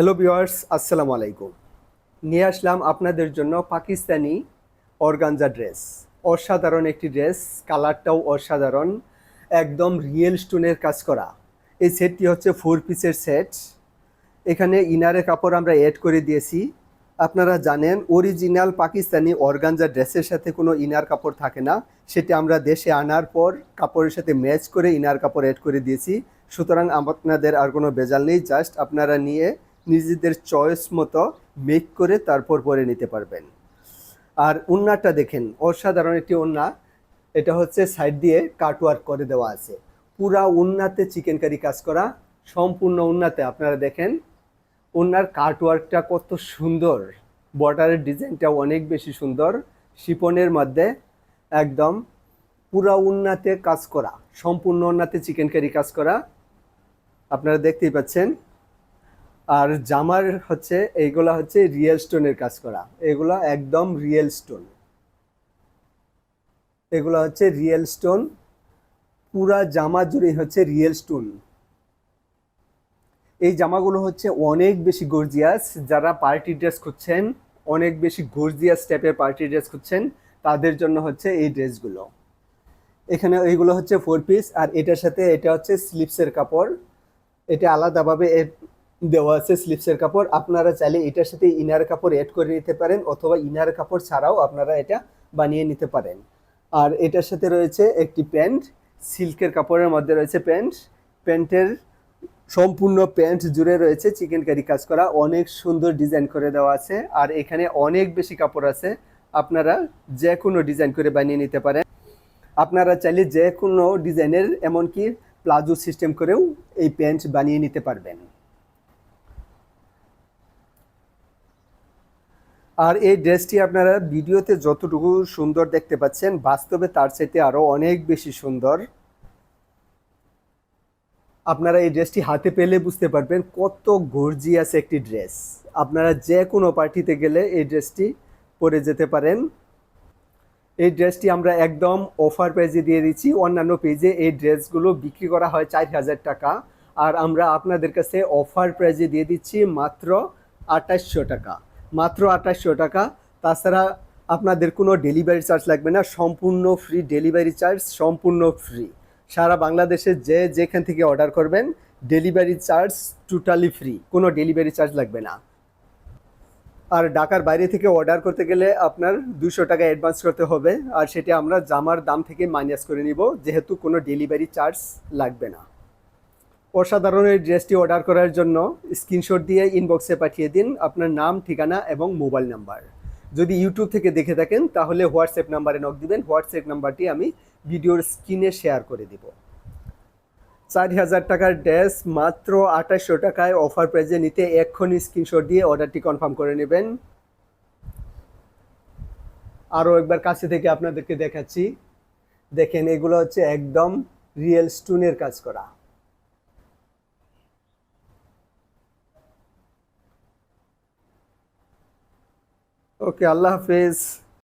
Hello viewers আসসালামু আলাইকুম নিয়ে আসলাম আপনাদের জন্য পাকিস্তানি অর্গানজা ড্রেস অসাধারণ একটি ড্রেস কালারটাও অসাধারণ, একদম রিয়েল স্টোনের কাজ করা। এই সেটটি হচ্ছে ফোর পিসের সেট এখানে ইনারের কাপড় আমরা অ্যাড করে দিয়েছি। আপনারা জানেন অরিজিনাল পাকিস্তানি অর্গানজা ড্রেসের সাথে কোনো ইনার কাপড় থাকে না। সেটি আমরা দেশে আনার পর কাপড়ের সাথে ম্যাচ করে ইনার কাপড় অ্যাড করে দিয়েছি। সুতরাং আপনাদের আর কোনো বেজাল নেই। জাস্ট আপনারা নিয়ে নিজেদের চয়েস মতো মেক করে তারপর পরে নিতে পারবেন। আর উন্নাটা দেখেন, অসাধারণ একটি উন্না। এটা হচ্ছে সাইড দিয়ে কাটওয়ার্ক করে দেওয়া আছে। পুরা উন্নাতে চিকেন কারি কাজ করা, সম্পূর্ণ উন্নাতে আপনারা দেখেন ওনার কাটওয়ার্কটা কত সুন্দর। বর্ডারের ডিজাইনটা অনেক বেশি সুন্দর। শিপনের মধ্যে একদম পুরা উন্নাতে কাজ করা, সম্পূর্ণ উন্নাতে চিকেন কারি কাজ করা। আপনারা দেখতেই পাচ্ছেন আর জামার হচ্ছে, এইগুলা হচ্ছে রিয়েল স্টোনের কাজ করা। এগুলা একদম রিয়েল স্টোন এগুলো হচ্ছে রিয়েল স্টোন পুরা জামা জুড়ে হচ্ছে রিয়েল স্টোন এই জামাগুলো হচ্ছে অনেক বেশি গর্জিয়াস যারা পার্টি ড্রেস খুঁজছেন, অনেক বেশি গর্জিয়াস টাইপের পার্টি ড্রেস খুঁজছেন, তাদের জন্য হচ্ছে এই ড্রেসগুলো। এখানে এইগুলো হচ্ছে ফোর পিস আর এটার সাথে এটা হচ্ছে স্লিপসের কাপড়। এটা আলাদাভাবে দেওয়া আছে স্লিপসের কাপড়। আপনারা চাইলে এটার সাথে ইনার কাপড় অ্যাড করে নিতে পারেন, অথবা ইনার কাপড় ছাড়াও আপনারা এটা বানিয়ে নিতে পারেন। আর এটার সাথে রয়েছে একটি প্যান্ট, সিল্কের কাপড়ের মধ্যে রয়েছে প্যান্ট। প্যান্টের সম্পূর্ণ প্যান্ট জুড়ে রয়েছে চিকেন কারি কাজ করা, অনেক সুন্দর ডিজাইন করে দেওয়া আছে। আর এখানে অনেক বেশি কাপড় আছে, আপনারা যে কোনো ডিজাইন করে বানিয়ে নিতে পারেন। আপনারা চাইলে যে কোনো ডিজাইনের এমনকি প্লাজো সিস্টেম করেও এই প্যান্ট বানিয়ে নিতে পারবেন। আর এই ড্রেসটি আপনারা ভিডিওতে যতটুকু সুন্দর দেখতে পাচ্ছেন, বাস্তবে তার চাইতে আরও অনেক বেশি সুন্দর। আপনারা এই ড্রেসটি হাতে পেলে বুঝতে পারবেন কত গর্জিয়াস একটি ড্রেস। আপনারা যে কোনো পার্টিতে গেলে এই ড্রেসটি পরে যেতে পারেন। এই ড্রেসটি আমরা একদম অফার প্রাইজে দিয়ে দিচ্ছি। অন্যান্য পেজে এই ড্রেসগুলো বিক্রি করা হয় চার হাজার টাকা। আর আমরা আপনাদের কাছে অফার প্রাইজে দিয়ে দিচ্ছি মাত্র আঠাশশো টাকা। মাত্র আঠাশশো টাকা। তাছাড়া আপনাদের কোনো ডেলিভারি চার্জ লাগবে না, সম্পূর্ণ ফ্রি ডেলিভারি চার্জ সম্পূর্ণ ফ্রি সারা বাংলাদেশে যে যেখান থেকে অর্ডার করবেন ডেলিভারি চার্জ টোটালি ফ্রি কোনো ডেলিভারি চার্জ লাগবে না। আর ঢাকার বাইরে থেকে অর্ডার করতে গেলে আপনার দুশো টাকা অ্যাডভান্স করতে হবে, আর সেটা আমরা জামার দাম থেকে মাইনাস করে নিব, যেহেতু কোনো ডেলিভারি চার্জ লাগবে না। অসাধারণ এই ড্রেসটি অর্ডার করার জন্য স্ক্রিনশট দিয়ে ইনবক্সে পাঠিয়ে দিন আপনার নাম, ঠিকানা এবং মোবাইল নাম্বার। যদি ইউটিউব থেকে দেখে থাকেন, তাহলে হোয়াটসঅ্যাপ নাম্বারে নক দিবেন। হোয়াটসঅ্যাপ নাম্বারটি আমি ভিডিওর স্ক্রিনে শেয়ার করে দিব। চার হাজার টাকার ড্রেস মাত্র আঠাশশো টাকায় অফার প্রাইজে নিতে এক্ষুনি স্ক্রিনশট দিয়ে অর্ডারটি কনফার্ম করে নেবেন। আরও একবার কাছে থেকে আপনাদেরকে দেখাচ্ছি। দেখেন, এগুলো হচ্ছে একদম রিয়েল স্টোনের কাজ করা। ওকে আল্লাহ হাফেজ